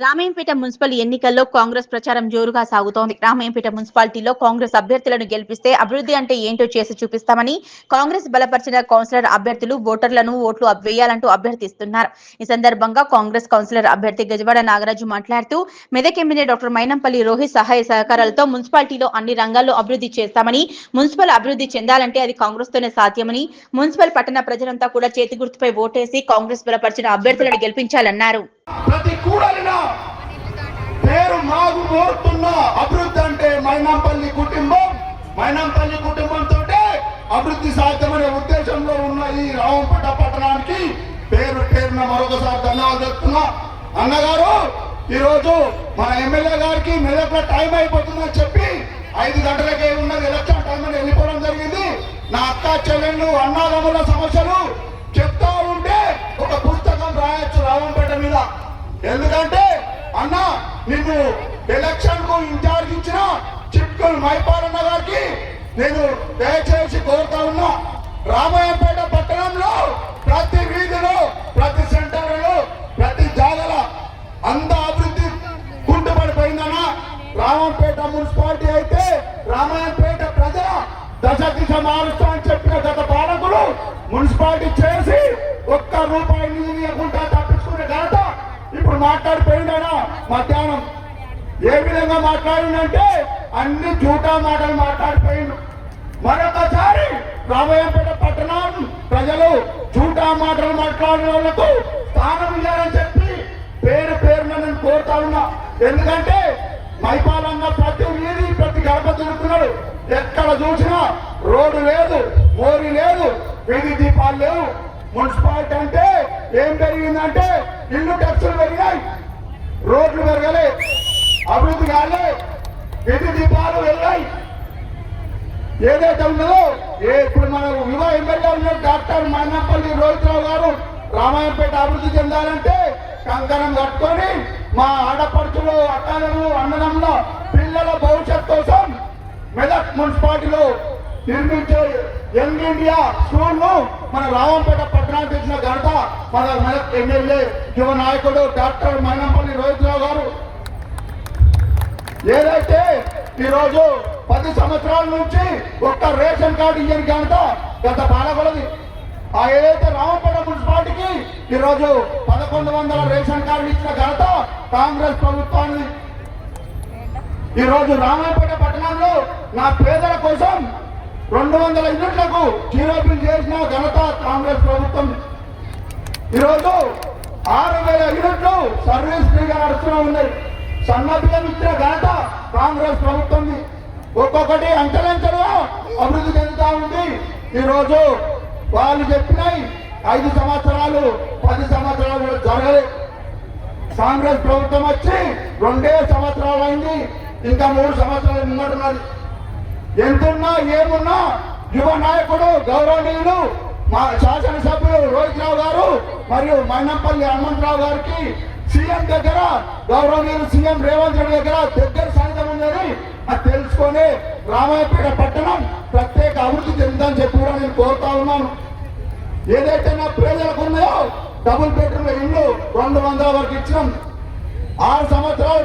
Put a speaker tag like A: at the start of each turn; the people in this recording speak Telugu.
A: రామాయంపేట మున్సిపల్ ఎన్నికల్లో కాంగ్రెస్ ప్రచారం జోరుగా సాగుతోంది. రామాయంపేట మున్సిపాలిటీలో కాంగ్రెస్ అభ్యర్థులను గెలిపిస్తే అభివృద్ధి అంటే ఏంటో చేసి చూపిస్తామని కాంగ్రెస్ బలపరిచిన కౌన్సిలర్ అభ్యర్థులు ఓటర్లను ఓట్లు అబ్- వేయాలంటూ అభ్యర్థిస్తున్నారు. ఈ సందర్భంగా కాంగ్రెస్ కౌన్సిలర్ అభ్యర్థి గజవాడ నాగరాజు మాట్లాడుతూ మెదక్ ఎమ్మెల్యే డాక్టర్ మైనంపల్లి రోహిత్ సహాయ సహకారాలతో మున్సిపాలిటీలో అన్ని రంగాల్లో అభివృద్ధి చేస్తామని మున్సిపల్ అభివృద్ధి చెందాలంటే అది కాంగ్రెస్ తోనే సాధ్యమని మున్సిపల్ పట్టణ ప్రజలంతా కూడా చేతి గుర్తుపై ఓటేసి కాంగ్రెస్ బలపరిచిన అభ్యర్థులను గెలిపించాలన్నారు.
B: ప్రతి కూడలిన పేరు మాగు మోరుతున్న అభివృద్ధి అంటే మైనాంపల్లి కుటుంబం. మైనాంపల్లి కుటుంబంతో అభివృద్ధి సాధ్యమనే ఉద్దేశంలో ఉన్న ఈ రావంపేట పట్టణానికి పేరు పేరున మరొకసారి ధన్యవాదాలు చెప్తున్నా. అన్నగారు ఈరోజు మన ఎమ్మెల్యే గారికి మెదక్లో టైం అయిపోతుందని చెప్పి ఐదు గంటలకే ఉన్నది ఎలక్షన్ టైం అని వెళ్ళిపోవడం జరిగింది. నా అక్క చెల్లెళ్ళు అన్నదమ్ముల సమస్యలు చెప్తా రావంపేట మీద. ఎందుకంటే అన్న నిన్ను ఎలక్షన్కు ఇన్ఛార్జ్ ఇచ్చిన చిట్కుల్ మైపాలన్న గారికి నేను దయచేసి కోరుతా ఉన్నా. రామాయంపేట పట్టణంలో ప్రతి వీధిలో ప్రతి సెంటర్లో ప్రతి జాగల అంత అభివృద్ధి కుంటుపడిపోయిందన్న రామంపేట మున్సిపాలిటీ అయితే రామాయంపేట ప్రజల దశ దిశ మారుస్తా అని చెప్పిన గత పాలకులు మున్సిపాలిటీ చేసి మాట్లాడిపోయిందనా? మధ్యాహ్నం. ఏ విధంగా మాట్లాడిందంటే అన్ని జూటా మాటలు మాట్లాడిపోయిండు. మరొకసారి రామయ్యపేట పట్టణం ప్రజలు జూటా మాటలు మాట్లాడిన వాళ్ళకు స్థానం ఇవ్వాలని చెప్పి పేరు పేరున నేను కోరుతా ఉన్నా. ఎందుకంటే మైపాలన్న ప్రతి వీధి ప్రతి గడప తిరుగుతున్నాడు. ఎక్కడ చూసినా రోడ్డు లేదు మోరి లేదు వీధి దీపాలు లేవు. మున్సిపాలిటీ అంటే ఏం పెరిగిందంటే ఇల్లు టెక్సులు పెరిగాయి రోడ్లు పెరగలే అభివృద్ధి కాలే వీధి దీపాలు వెళ్ళాయి ఏదైతే ఉన్నదో ఏ ఇప్పుడు మన యువ ఎమ్మెల్యే ఉన్న డాక్టర్ మైనపల్లి రోహిత్రావు గారు రామాయణపేట అభివృద్ధి చెందాలంటే కంకణం కట్టుకొని మా ఆడపడుచులు అక్కలు అన్నదమ్ముల పిల్లల భవిష్యత్ కోసం మెదక్ మున్సిపాలిటీలో నిర్మించే యంగ్ ఇండియా స్కూల్ను మన రామంపేట పట్టణానికి తెచ్చిన ఘనత మన మెదక్ ఎమ్మెల్యే యువ నాయకుడు డాక్టర్ మైనంపల్లి రోహిత్రావు గారు. ఏదైతే ఈ రోజు పది సంవత్సరాల నుంచి ఒక్క రేషన్ కార్డు ఇయ్యని ఘనత గత పాలకులది. ఆ ఏదైతే రామపేట మున్సిపాలిటీకి ఈ రోజు పదకొండు వందల రేషన్ కార్డు ఇచ్చిన ఘనత కాంగ్రెస్ ప్రభుత్వాన్ని ఈ రోజు రామాయపేట పట్టణంలో నా పేదల కోసం రెండు వందల యూనిట్లకు జీరో బిల్ చేసిన ఘనత కాంగ్రెస్ ప్రభుత్వం. ఈరోజు ఆరు వేల యూనిట్లు సర్వీస్ ఫ్రీగా నడుస్తూనే ఉన్నాయి సన్న బియ్యం ఇచ్చిన ఘనత కాంగ్రెస్ ప్రభుత్వం ఒక్కొక్కటి అంచెలంచెలుగా అభివృద్ధి చెందుతా ఉంది. ఈరోజు వాళ్ళు చెప్పినాయి ఐదు సంవత్సరాలు పది సంవత్సరాలు కూడా జరగలేదు కాంగ్రెస్ ప్రభుత్వం వచ్చి రెండే సంవత్సరాలు అయింది. ఇంకా మూడు సంవత్సరాలు ముంగటున్నది ఎంతున్నా ఏమున్నా యువ నాయకుడు గౌరవనీయులు మా శాసనసభ్యులు రోహిత్ రావు గారు మరియు మైనంపల్లి హనుమంతరావు గారికి సీఎం దగ్గర గౌరవనీయులు సీఎం రేవంత్ రెడ్డి దగ్గర దగ్గర సైతం ఉందని అది తెలుసుకొని రామాయపేట పట్టణం ప్రత్యేక అభివృద్ధి చెందుదని చెప్పి కూడా నేను కోరుతా ఉన్నాను. ఏదైతే నా ప్రజలకు ఉన్నాయో డబుల్ బెడ్రూమ్ ఇల్లు రెండు వందల వరకు ఇచ్చినాం. ఆరు సంవత్సరాలు